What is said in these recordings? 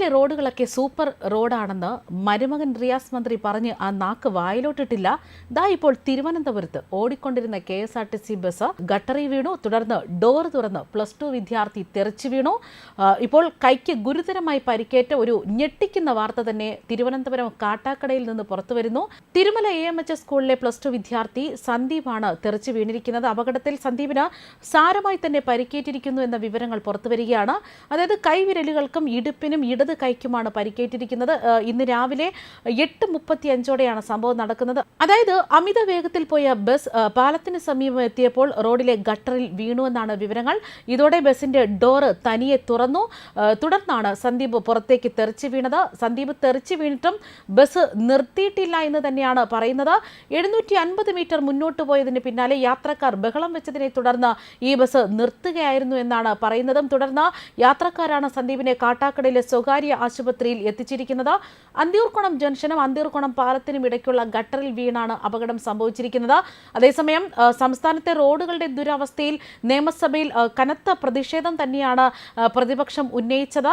കേരളത്തിലെ റോഡുകളൊക്കെ സൂപ്പർ റോഡാണെന്ന് മരുമകൻ റിയാസ് മന്ത്രി പറഞ്ഞ് ആ നാക്ക് വായിലോട്ടിട്ടില്ല. ദാ ഇപ്പോൾ തിരുവനന്തപുരത്ത് ഓടിക്കൊണ്ടിരുന്ന K S R T C bus ഗട്ടറി വീണു. തുടർന്ന് ഡോർ തുറന്ന് പ്ലസ് ടു വിദ്യാർത്ഥി തെറിച്ചു വീണു. ഇപ്പോൾ കൈക്ക് ഗുരുതരമായി പരിക്കേറ്റ ഒരു ഞെട്ടിക്കുന്ന വാർത്ത തന്നെ തിരുവനന്തപുരം കാട്ടാക്കടയിൽ നിന്ന് പുറത്തു വരുന്നു. Thirumala A M H S സ്കൂളിലെ പ്ലസ് ടു വിദ്യാർത്ഥി സന്ദീപാണ് തെറിച്ചു വീണിരിക്കുന്നത്. അപകടത്തിൽ സന്ദീപിന് സാരമായി തന്നെ പരിക്കേറ്റിരിക്കുന്നു എന്ന വിവരങ്ങൾ പുറത്തു വരികയാണ്. അതായത് കൈവിരലുകൾക്കും ഇടുപ്പിനും ഇടത് കൈക്കുമാണ് പരിക്കേറ്റിരിക്കുന്നത്. ഇന്ന് രാവിലെ എട്ട് മുപ്പത്തി അഞ്ചോടെയാണ് സംഭവം നടക്കുന്നത്. അതായത് അമിത വേഗത്തിൽ പോയ ബസ് പാലത്തിന് സമീപം എത്തിയപ്പോൾ റോഡിലെ ഗട്ടറിൽ വീണുവെന്നാണ് വിവരങ്ങൾ. ഇതോടെ ബസിന്റെ ഡോറ് തനിയെ തുറന്നു. തുടർന്നാണ് സന്ദീപ് പുറത്തേക്ക് തെറിച്ച് വീണത്. സന്ദീപ് തെറിച്ച് വീണിട്ടും ബസ് നിർത്തിയിട്ടില്ല എന്ന് തന്നെയാണ് പറയുന്നത്. എഴുന്നൂറ്റി അൻപത് മീറ്റർ മുന്നോട്ട് പോയതിന് പിന്നാലെ യാത്രക്കാർ ബഹളം വെച്ചതിനെ തുടർന്ന് ഈ ബസ് നിർത്തുകയായിരുന്നു എന്നാണ് പറയുന്നതും. തുടർന്ന് യാത്രക്കാരാണ് സന്ദീപിനെ കാട്ടാക്കടയിലെ സ്വകാര്യ ആശുപത്രിയിൽ എത്തിച്ചിരിക്കുന്നത്. അന്തിയൂർക്കുണം ജംഗ്ഷനും അന്തിയൂർക്കുണം പാലത്തിനും ഇടയ്ക്കുള്ള ഗട്ടറിൽ വീണാണ് അപകടം സംഭവിച്ചിരിക്കുന്നത്. അതേസമയം സംസ്ഥാനത്തെ റോഡുകളുടെ ദുരവസ്ഥയിൽ നിയമസഭയിൽ കനത്ത പ്രതിഷേധം തന്നെയാണ് പ്രതിപക്ഷം ഉന്നയിച്ചത്.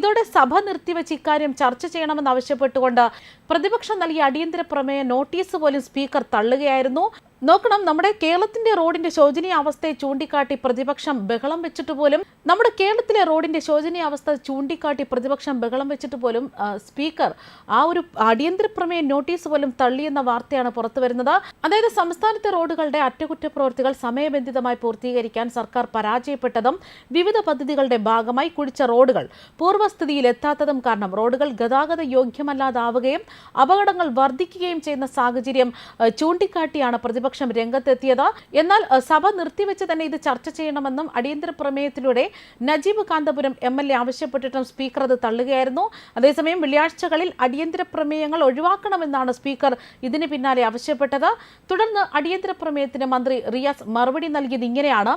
ഇതോടെ സഭ നിർത്തിവെച്ച് ഇക്കാര്യം ചർച്ച ചെയ്യണമെന്ന് ആവശ്യപ്പെട്ടുകൊണ്ട് പ്രതിപക്ഷം നൽകിയ അടിയന്തര പ്രമേയ നോട്ടീസ് പോലും സ്പീക്കർ തള്ളുകയായിരുന്നു. നോക്കണം നമ്മുടെ കേരളത്തിന്റെ റോഡിന്റെ ശോചനീയ അവസ്ഥയെ ചൂണ്ടിക്കാട്ടി പ്രതിപക്ഷം ബഹളം വെച്ചിട്ട് പോലും നമ്മുടെ കേരളത്തിലെ റോഡിന്റെ ശോചനീയ അവസ്ഥ ചൂണ്ടിക്കാട്ടി പ്രതിപക്ഷം ബഹളം വെച്ചിട്ട് പോലും സ്പീക്കർ ആ ഒരു അടിയന്തര പ്രമേയ നോട്ടീസ് പോലും തള്ളിയെന്ന വാർത്തയാണ് പുറത്തു വരുന്നത്. അതായത് സംസ്ഥാനത്തെ റോഡുകളുടെ അറ്റകുറ്റപ്രവൃത്തികൾ സമയബന്ധിതമായി പൂർത്തീകരിക്കാൻ സർക്കാർ പരാജയപ്പെട്ടതും വിവിധ പദ്ധതികളുടെ ഭാഗമായി കുടിച്ച റോഡുകൾ പൂർവസ്ഥിതിയിൽ എത്താത്തതും കാരണം റോഡുകൾ ഗതാഗത യോഗ്യമല്ലാതാവുകയും അപകടങ്ങൾ വർദ്ധിക്കുകയും ചെയ്യുന്ന സാഹചര്യം ചൂണ്ടിക്കാട്ടിയാണ് പ്രതിപക്ഷം രംഗത്തെത്തിയത്. എന്നാൽ സഭ നിർത്തിവെച്ച് തന്നെ ഇത് ചർച്ച ചെയ്യണമെന്നും അടിയന്തര പ്രമേയത്തിലൂടെ Najeeb Kanthapuram M L A ആവശ്യപ്പെട്ടിട്ടും speaker അത് തള്ളുകയായിരുന്നു. അതേസമയം വെള്ളിയാഴ്ചകളിൽ അടിയന്തര പ്രമേയങ്ങൾ ഒഴിവാക്കണമെന്നാണ് സ്പീക്കർ ഇതിന് പിന്നാലെ ആവശ്യപ്പെട്ടത്. തുടർന്ന് അടിയന്തര പ്രമേയത്തിന് മന്ത്രി റിയാസ് മറുപടി നൽകിയത് ഇങ്ങനെയാണ്.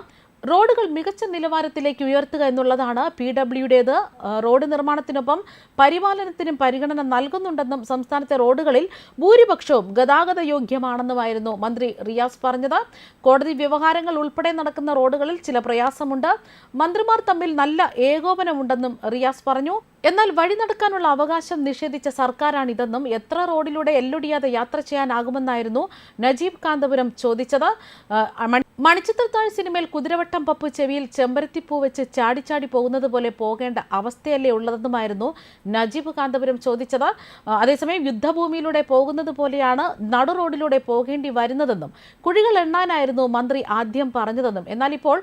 റോഡുകൾ മികച്ച നിലവാരത്തിലേക്ക് ഉയർത്തുക എന്നുള്ളതാണ് പി ഡബ്ല്യുടേത്. റോഡ് നിർമ്മാണത്തിനൊപ്പം പരിപാലനത്തിനും പരിഗണന നൽകുന്നുണ്ടെന്നും സംസ്ഥാനത്തെ റോഡുകളിൽ ഭൂരിപക്ഷവും ഗതാഗത യോഗ്യമാണെന്നുമായിരുന്നു മന്ത്രി റിയാസ് പറഞ്ഞത്. കോടതി വ്യവഹാരങ്ങൾ ഉൾപ്പെടെ നടക്കുന്ന റോഡുകളിൽ ചില പ്രയാസമുണ്ട്. മന്ത്രിമാർ തമ്മിൽ നല്ല ഏകോപനമുണ്ടെന്നും റിയാസ് പറഞ്ഞു. എന്നാൽ വഴി നടക്കാനുള്ള അവകാശം നിഷേധിച്ച സർക്കാരാണിതെന്നും എത്ര റോഡിലൂടെ എല്ലൊടിയാതെ യാത്ര ചെയ്യാനാകുമെന്നായിരുന്നു നജീബ് കാന്തപുരം ചോദിച്ചത്. മണിച്ചിത്രത്താഴ് സിനിമയിൽ കുതിരവട്ടം പപ്പു ചെവിയിൽ ചെമ്പരത്തിപ്പൂ വെച്ച് ചാടി ചാടി പോകുന്നത് പോലെ പോകേണ്ട അവസ്ഥയല്ലേ ഉള്ളതെന്നുമായിരുന്നു നജീബ് കാന്തപുരം ചോദിച്ചത്. അതേസമയം യുദ്ധഭൂമിയിലൂടെ പോകുന്നത് പോലെയാണ് നടു റോഡിലൂടെ പോകേണ്ടി വരുന്നതെന്നും കുഴികൾ എണ്ണാനായിരുന്നു മന്ത്രി ആദ്യം പറഞ്ഞതെന്നും. എന്നാൽ ഇപ്പോൾ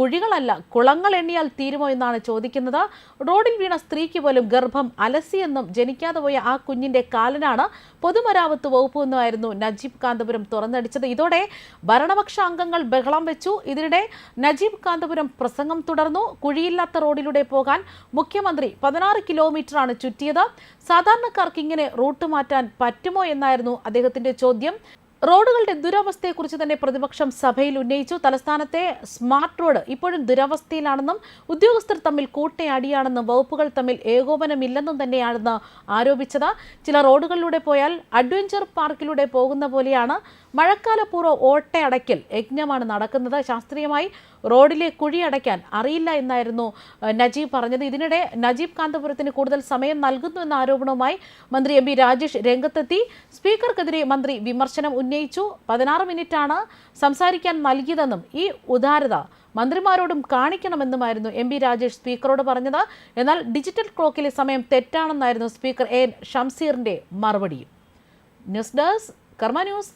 കുഴികളല്ല കുളങ്ങൾ എണ്ണിയാൽ തീരുമോ എന്നാണ് ചോദിക്കുന്നത്. റോഡിൽ വീണ സ്ത്രീക്ക് പോലും ഗർഭം അലസിയെന്നും ജനിക്കാതെ പോയ ആ കുഞ്ഞിന്റെ കാലനാണ് പൊതുമരാമത്ത് വകുപ്പ് എന്നുമായിരുന്നു നജീബ് കാന്തപുരം തുറന്നടിച്ചത്. ഇതോടെ ഭരണപക്ഷ അംഗങ്ങൾ ബഹളം വെച്ചു. ഇതിനിടെ നജീബ് കാന്തപുരം പ്രസംഗം തുടർന്നു. കുഴിയില്ലാത്ത റോഡിലൂടെ പോകാൻ മുഖ്യമന്ത്രി പതിനാറ് കിലോമീറ്ററാണ് ചുറ്റിയത്. സാധാരണക്കാർക്ക് ഇങ്ങനെ റൂട്ട് മാറ്റാൻ പറ്റുമോ എന്നായിരുന്നു അദ്ദേഹത്തിന്റെ ചോദ്യം. റോഡുകളുടെ ദുരവസ്ഥയെക്കുറിച്ച് തന്നെ പ്രതിപക്ഷം സഭയിൽ ഉന്നയിച്ചു. തലസ്ഥാനത്തെ സ്മാർട്ട് റോഡ് ഇപ്പോഴും ദുരവസ്ഥയിലാണെന്നും ഉദ്യോഗസ്ഥർ തമ്മിൽ കൂട്ടയടിയാണെന്നും വകുപ്പുകൾ തമ്മിൽ ഏകോപനമില്ലെന്നും തന്നെയാണെന്ന് ആരോപിച്ചത്. ചില റോഡുകളിലൂടെ പോയാൽ അഡ്വഞ്ചർ പാർക്കിലൂടെ പോകുന്ന പോലെയാണ് മഴക്കാലപൂർവ ഓട്ടയടയ്ക്കൽ യജ്ഞമാണ് നടക്കുന്നത്. ശാസ്ത്രീയമായി റോഡിലെ കുഴി അടയ്ക്കാൻ അറിയില്ല എന്നായിരുന്നു നജീബ് പറഞ്ഞത്. ഇതിനിടെ നജീബ് കാന്തപുരത്തിന് കൂടുതൽ സമയം നൽകുന്നു എന്ന ആരോപണവുമായി മന്ത്രി എം രാജേഷ് രംഗത്തെത്തി. സ്പീക്കർക്കെതിരെ മന്ത്രി വിമർശനം ഉന്നയിച്ചു. പതിനാറ് മിനിറ്റാണ് സംസാരിക്കാൻ നൽകിയതെന്നും ഈ ഉദാരത മന്ത്രിമാരോടും കാണിക്കണമെന്നുമായിരുന്നു എം രാജേഷ് സ്പീക്കറോട് പറഞ്ഞത്. എന്നാൽ ഡിജിറ്റൽ ക്ലോക്കിലെ സമയം തെറ്റാണെന്നായിരുന്നു സ്പീക്കർ എ എൻ ഷംസീറിന്റെ മറുപടിയും. News desk Karma news.